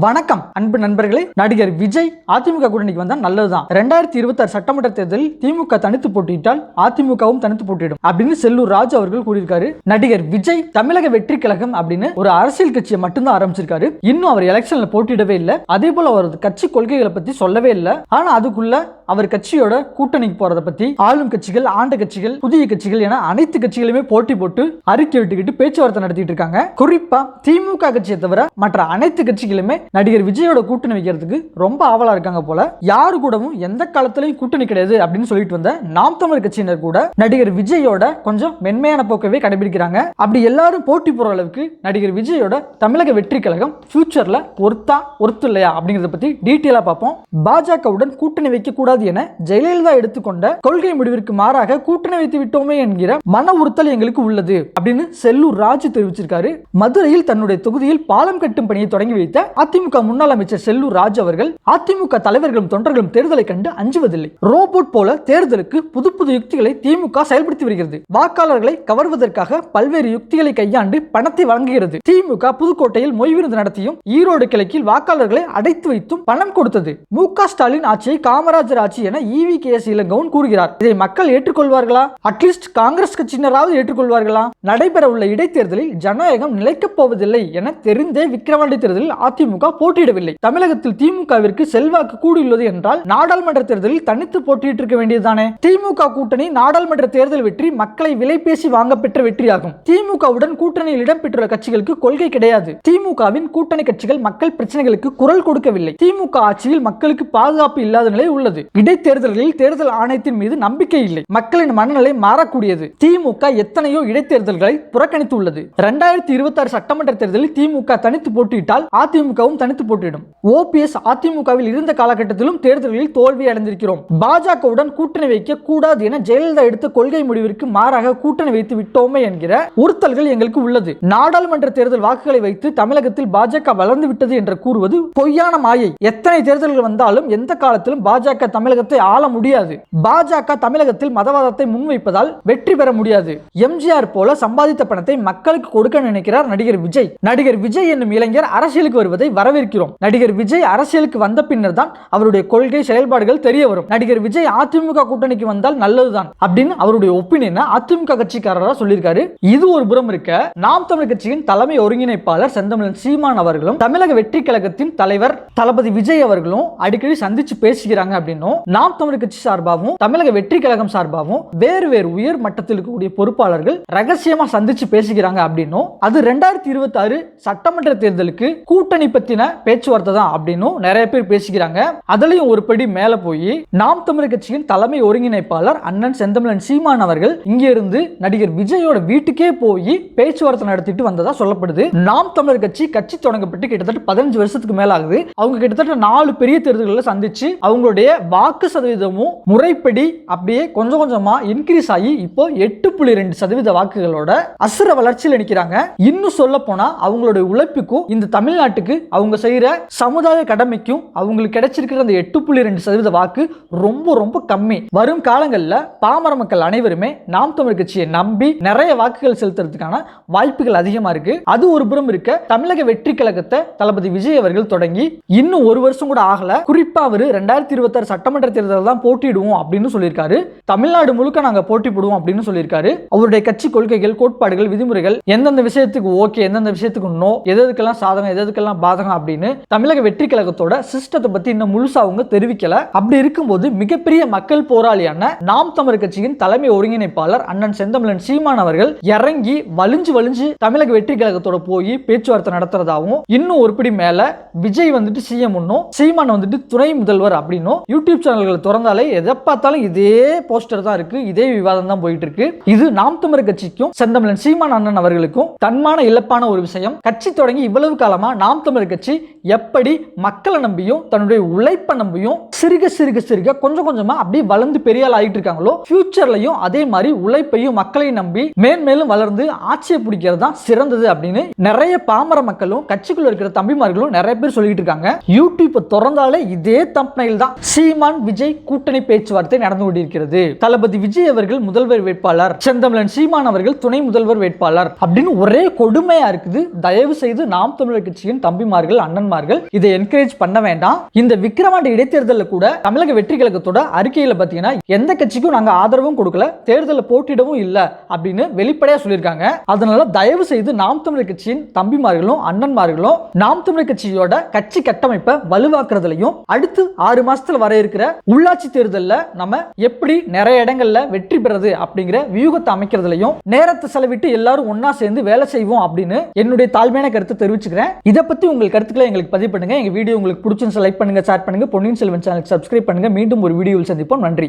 வணக்கம் அன்பு நண்பர்களே. நடிகர் விஜய் அதிமுக கூட்டணிக்கு வந்தால் நல்லதுதான். ரெண்டாயிரத்தி இருபத்தி ஆறு சட்டமன்ற தேர்தலில் திமுக தனித்து போட்டியிட்டால் அதிமுகவும் தனித்து போட்டியிடும் அப்படின்னு செல்லூர் ராஜு அவர்கள் கூறியிருக்காரு. நடிகர் விஜய் தமிழக வெற்றி கழகம் அப்படின்னு ஒரு அரசியல் கட்சியை மட்டும்தான் ஆரம்பிச்சிருக்காரு. இன்னும் அவர் எலெக்ஷன்ல போட்டியிடவே இல்லை. அதே போல அவரது கட்சி கொள்கைகளை பத்தி சொல்லவே இல்லை. ஆனா அதுக்குள்ள அவர் கட்சியோட கூட்டணிக்கு போறத பத்தி ஆளும் கட்சிகள் ஆண்ட கட்சிகள் புதிய கட்சிகள் என அனைத்து கட்சிகளுமே போட்டி போட்டு அறிக்கை விட்டுக்கிட்டு பேச்சுவார்த்தை நடத்திட்டு இருக்காங்க. குறிப்பா திமுக கட்சியை தவிர மற்ற அனைத்து கட்சிகளுமே நடிகர் விஜயோட கூட்டணி வைக்கிறதுக்கு ரொம்ப ஆவலா இருக்காங்க போல. யாரு கூடவும் எந்த காலத்திலையும் கூட்டணி கிடையாது அப்படின்னு சொல்லிட்டு வந்த நாம் தமிழர் கட்சியினர் கூட நடிகர் விஜயோட கொஞ்சம் மென்மையான போக்கவே கடைபிடிக்கிறாங்க. அப்படி எல்லாரும் போட்டி போற அளவுக்கு நடிகர் விஜயோட தமிழக வெற்றி கழகம் ஃபியூச்சர்ல ஒருத்தா ஒருத்து இல்லையா அப்படிங்கறத பத்தி டீட்டெயிலா பார்ப்போம். பாஜகவுடன் கூட்டணி வைக்க கூடாது என ஜெயலலிதா எடுத்துக்கொண்ட கொள்கை முடிவிற்கு மாறாக கூட்டணி வைத்து விட்டோமே என்கிற மன உறுத்தல் எங்களுக்கு உள்ளது அப்படின்னு செல்லூர் ராஜு தெரிவிச்சிருக்காரு. மதுரையில் தன்னுடைய தொகுதியில் பாலம் கட்டும் பணியை தொடங்கி வைத்த அதிமுக முன்னாள் அமைச்சர் செல்லூர் ராஜ் அவர்கள் அதிமுக தலைவர்களும் தொண்டர்களும் தேர்தலை கண்டு அஞ்சுவதில்லை. ரோபோட் போல தேர்தலுக்கு புது புது யுக்திகளை திமுக செயல்படுத்தி வருகிறது. வாக்காளர்களை கவர்வதற்காக பல்வேறு யுக்திகளை கையாண்டு பணத்தை வழங்குகிறது. திமுக புதுக்கோட்டையில் மொய்விருந்து நடத்தியும் ஈரோடு கிழக்கில் வாக்காளர்களை அடைத்து வைத்தும் பணம் கொடுத்தது. மு ஸ்டாலின் ஆட்சியை காமராஜர் ஆட்சி என இவி கே எஸ் இளங்கோவன் கூறுகிறார். இதை மக்கள் ஏற்றுக்கொள்வார்களா? அட்லீஸ்ட் காங்கிரஸ் கட்சியினராவது ஏற்றுக்கொள்வார்களா? நடைபெற உள்ள இடைத்தேர்தலில் ஜனநாயகம் நிலைக்கப் போவதில்லை என தெரிந்தே விக்கிரவாண்டி தேர்தலில் அதிமுக போட்டியிடவில்லை. தமிழகத்தில் திமுகவிற்கு செல்வாக்கு கூடியுள்ளது என்றால் நாடாளுமன்ற தேர்தலில் தனித்து போட்டியிட்டு இருக்க வேண்டியதுதானே? திமுக கூட்டணி நாடாளுமன்ற தேர்தல் வெற்றி மக்களை விலை பேசி வாங்க பெற்ற வெற்றியாகும். திமுகவுடன் கூட்டணியில் இடம்பெற்றுள்ள கட்சிகளுக்கு கொள்கை கிடையாது. திமுகவின் கூட்டணி கட்சிகள் மக்கள் பிரச்சனைகளுக்கு குரல் கொடுக்கவில்லை. திமுக ஆட்சியில் மக்களுக்கு பாதுகாப்பு இல்லாத நிலை உள்ளது. இடைத்தேர்தல்களில் தேர்தல் ஆணையத்தின் மீது நம்பிக்கை இல்லை. மக்களின் மனநிலை மாறக்கூடியது. திமுக எத்தனையோ இடைத்தேர்தல்களை புறக்கணித்துள்ளது. இரண்டாயிரத்தி இருபத்தி ஆறு சட்டமன்ற தேர்தலில் திமுக தனித்து போட்டியிட்டால் அதிமுக அதிமுகவும் தனித்து போட்டியிடும் ஓபிஎஸ் அதிமுகவில் இருந்த காலகட்டத்திலும் தேர்தல்களில் தோல்வி அடைந்திருக்கிறோம். பாஜகவுடன் கூட்டணி வைக்க கூடாது என ஜெயலலிதா எடுத்த கொள்கை முடிவிற்கு மாறாக கூட்டணி வைத்து விட்டோமே என்கிற உறுத்தல்கள் எங்களுக்கு உள்ளது. நாடாளுமன்ற தேர்தல் வாக்குகளை வைத்து தமிழகத்தில் பாஜக வளர்ந்து விட்டது என்று கூறுவது பொய்யான மாயை. எத்தனை தேர்தல்கள் வந்தாலும் எந்த காலத்திலும் பாஜக தமிழகத்தை ஆள முடியாது. பாஜக தமிழகத்தில் மதவாதத்தை முன்வைப்பதால் வெற்றி பெற முடியாது. எம்ஜிஆர் போல சம்பாதித்த பணத்தை மக்களுக்கு கொடுக்க நினைக்கிறார் நடிகர் விஜய். நடிகர் விஜய் என்னும் இளைஞர் அரசியலுக்கு வருவதை வரவேற்கிறோம். நடிகர் விஜய் அரசியலுக்கு வந்த பின்னர் தான் அவருடைய கொள்கை செயல்பாடுகள் தெரிய வரும். நடிகர் விஜய் அதிமுக கூட்டணிக்கு வந்தால் நல்லதுதான் அப்படின்னு அவருடைய ஒப்பீனியனை அதிமுக கட்சிக்காரராக சொல்லியிருக்காரு. இது ஒரு புறம் இருக்க நாம் தமிழ் கட்சியின் தலைமை ஒருங்கிணைப்பாளர் செந்தமிழன் சீமான் அவர்களும் தமிழக வெற்றி கழகத்தின் தலைவர் தளபதி விஜய் அவர்களும் அடிக்கடி சந்திச்சு பேசிக்கிறாங்க அப்படின்னும் நாம் தமிழ் கட்சி சார்பாகவும் தமிழக வெற்றி கழகம் சார்பாகவும் வேறு வேறு உயர் மட்டத்தில் இருக்கக்கூடிய பொறுப்பாளர்கள் ரகசியமா சந்திச்சு பேசிக்கிறாங்க அப்படின்னும் அது ரெண்டாயிரத்தி இருபத்தி ஆறு சட்டமன்ற தேர்தலுக்கு கூட்டணி பத்தின பேச்சுவார்த்தை தான் அப்படின்னும் நிறைய பேர் பேசிக்கிறாங்க. அதுலயும் ஒரு படி மேல போய் நாம் தமிழ் கட்சியின் தலைமை ஒருங்கிணைப்பாளர் அண்ணன் செந்தமிழன் சீமான் அவர்கள் இங்க இருந்து நடிகர் விஜயோட வீட்டுக்கே போய் பேச்சுவார்த்தை நடத்திட்டு வந்ததா சொல்லப்படுது. நாம் தமிழர் கட்சி கட்சி தொடங்கப்பட்டு கிட்டத்தட்ட பதினஞ்சு வருஷத்துக்கு மேல ஆகுது அவங்க கிட்டத்தட்ட நாலு பெரிய தேர்தல்களை சந்திச்சு அவங்களுடைய வாக்கு சதவீதமும் முறைப்படி அப்படியே கொஞ்சம் கொஞ்சமா இன்க்ரீஸ் ஆகி இப்போ எட்டு புள்ளி ரெண்டு சதவீத வாக்குகளோட அசுர வளர்ச்சியில் நிற்கிறாங்க இன்னும் சொல்ல போனா அவங்களுடைய உழைப்புக்கும் இந்த தமிழ்நாட்டுக்கு அவங்க செய்கிற சமுதாய கடமைக்கும் அவங்களுக்கு கிடைச்சிருக்கிற அந்த எட்டு புள்ளி ரெண்டு சதவீத வாக்கு ரொம்ப ரொம்ப கம்மி. வரும் காலங்களில் பாமர மக்கள் அனைவருமே நாம் தமிழ் கட்சியை நம்பி நிறைய வாக்குகள் செலுத்துறதுக்கான வாய்ப்புகள் அதிகமாக இருக்கு. அது ஒரு புறம் இருக்க தமிழக வெற்றி கழகத்தை தளபதி விஜய் அவர்கள் தொடங்கி இன்னும் ஒரு வருஷம் கூட ஆகல. குறிப்பா அவர் ரெண்டாயிரத்தி இருபத்தாறு சட்டமன்ற தேர்தலில் தான் போட்டியிடுவோம் அப்படின்னு சொல்லியிருக்காரு. தமிழ்நாடு முழுக்க நாங்கள் போட்டி போடுவோம் அப்படின்னு சொல்லியிருக்காரு. அவருடைய கட்சி கொள்கைகள் கோட்பாடுகள் விதிமுறைகள் எந்தெந்த விஷயத்துக்கு ஓகே எந்தெந்த விஷயத்துக்கு நோ எதுக்கெல்லாம் சாதகம் எதுக்கெல்லாம் பாதகம் சாதகம் அப்படின்னு தமிழக வெற்றி கழகத்தோட சிஸ்டத்தை பத்தி இன்னும் முழுசா அவங்க தெரிவிக்கல. அப்படி இருக்கும்போது மிகப்பெரிய மக்கள் போராளியான நாம் தமிழ் கட்சியின் தலைமை ஒருங்கிணைப்பாளர் அண்ணன் செந்தமிழன் சீமான் அவர்கள் இறங்கி வலிஞ்சு வலிஞ்சு தமிழக வெற்றி கழகத்தோட போய் பேச்சுவார்த்தை நடத்துறதாகவும் இன்னும் ஒருபடி மேல விஜய் வந்துட்டு சிஎம் ஒன்னும் சீமான் வந்துட்டு துணை முதல்வர் அப்படின்னும் யூடியூப் சேனல்களை திறந்தாலே எதை பார்த்தாலும் இதே போஸ்டர் தான் இருக்கு இதே விவாதம் தான் போயிட்டு இருக்கு. இது நாம் தமிழர் கட்சிக்கும் செந்தமிழன் சீமான் அண்ணன் அவர்களுக்கும் தன்மான இழப்பான ஒரு விஷயம். கட்சி தொடங்கி இவ்வளவு காலமா நாம் தமிழர் கட்சி எப்படி மக்களை நம்பியும் தன்னுடைய உழைப்பை நம்பியும் சிறுக சிறுக சிறுக கொஞ்சம் கொஞ்சமா அப்படியே வளர்ந்து பெரிய ஆள் ஆகிட்டு இருக்காங்களோ ஃபியூச்சர்லையும் அதே மாதிரி உழைப்பையும் மக்களையும் நம்பி மேன்மேலும் வளர்ந்து ஆட்சியை பிடிக்கிறது தான் சிறந்தது அப்படின்னு நிறைய பாமர மக்களும் கட்சிக்குள்ள இருக்கிற தம்பிமார்களும் நிறைய பேர் சொல்லிட்டு இருக்காங்க. யூடியூப் திறந்தாலே இதே தம்பனையில் தான். சீமான் விஜய் கூட்டணி பேச்சுவார்த்தை நடந்து கொண்டிருக்கிறது. தளபதி விஜய் அவர்கள் முதல்வர் வேட்பாளர் செந்தமிழன் சீமான் அவர்கள் துணை முதல்வர் வேட்பாளர் அப்படின்னு ஒரே கொடுமையா இருக்குது. தயவு செய்து நாம் தமிழர் கட்சியின் தம்பிமார்கள் தம்பிமார்கள் அண்ணன்மார்கள். இதை என்கரேஜ் பண்ண வேண்டாம். இந்த விக்கிரவாண்டி இடைத்தேர்தலில் கூட தமிழக வெற்றி கழகத்தோட அறிக்கையில் பாத்தீங்கன்னா எந்த கட்சிக்கும் நாங்க ஆதரவும் கொடுக்கல தேர்தலில் போட்டியிடவும் இல்ல அப்படின்னு வெளிப்படையா சொல்லியிருக்காங்க. அதனால தயவு செய்து நாம் தமிழர் கட்சியின் தம்பிமார்களும் அண்ணன்மார்களும் நாம் தமிழர் கட்சியோட கட்சி கட்டமைப்பை வலுவாக்குறதுலையும் அடுத்து ஆறு மாசத்துல வர இருக்கிற உள்ளாட்சி தேர்தலில் நம்ம எப்படி நிறைய இடங்கள்ல வெற்றி பெறது அப்படிங்கிற வியூகத்தை அமைக்கிறதுலையும் நேரத்தை செலவிட்டு எல்லாரும் ஒன்னா சேர்ந்து வேலை செய்வோம் அப்படின்னு என்னுடைய தாழ்மையான கருத்தை தெரிவிச்சுக்கிறேன். இதை பத்தி உங்கள் கருத்துக்களை எங்களுக்கு பதிவு பண்ணுங்க. எங்க வீடியோ உங்களுக்கு பிடிச்சிருந்து லைக் பண்ணுங்க ஷேர் பண்ணுங்க. பொன்னியின் செல்வன் சேனலுக்கு சப்ஸ்கிரைப் பண்ணுங்க. மீண்டும் ஒரு வீடியோவில் சந்திப்போம். நன்றி.